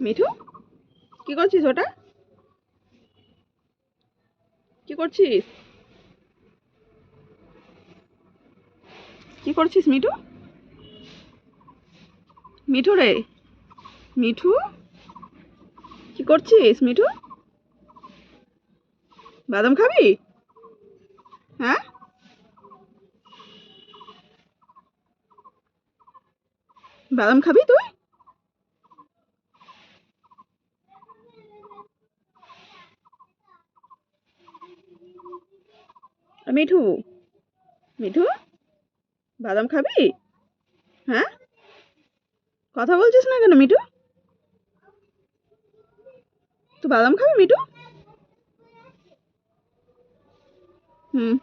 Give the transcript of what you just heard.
মিঠু? কি করছিস ওটা? কি করছিস? কি করছিস মিঠু? মিঠু রে। মিঠু? কি করছিস মিঠু? বাদাম খাবি? হ্যাঁ? বাদাম খাবি তুই? মিঠু? মিঠু? বাদাম খাবি? হ্যাঁ? কথা বলছিস না কেন মিঠু? তুই বাদাম খাবি মিঠু? হুম।